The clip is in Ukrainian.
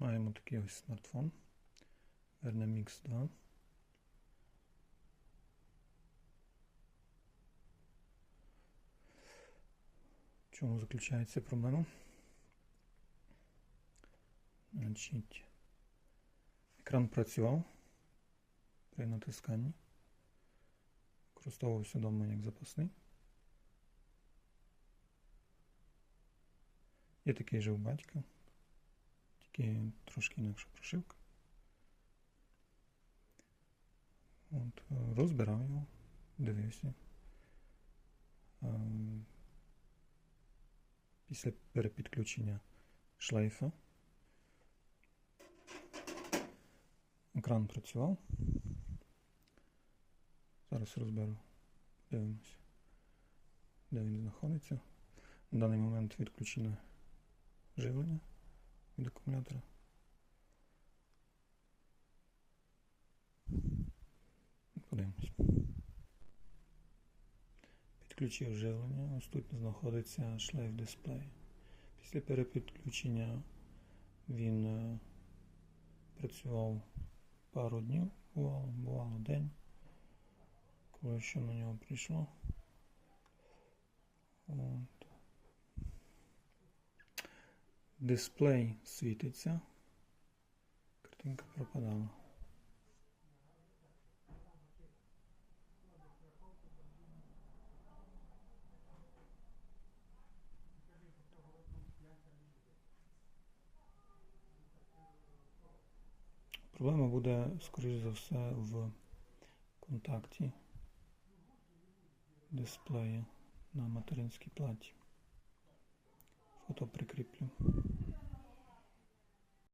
Маємо такий ось смартфон. Verne Mix 2. В чому заключається проблема? Значить, екран працював при натисканні. Використовувався вдома як запасний. Є такий же у батька, тільки трошки інакша прошивка. От, е, розбирав його, дивився. Ем, Після перепідключення шлейфа екран працював. Зараз розберу, дивимося, де він знаходиться. На даний момент відключене живлення від акумулятора. Подивимось. Підключив живлення. Ось тут знаходиться шлейф дисплей. Після перепідключення він е, працював пару днів, бувало, бувало день, коли що на нього прийшло. От. Дисплей світиться. Картинка пропадала. Проблема буде, скоріш за все, в контакті дисплею на материнській платі. Фото прикріплю.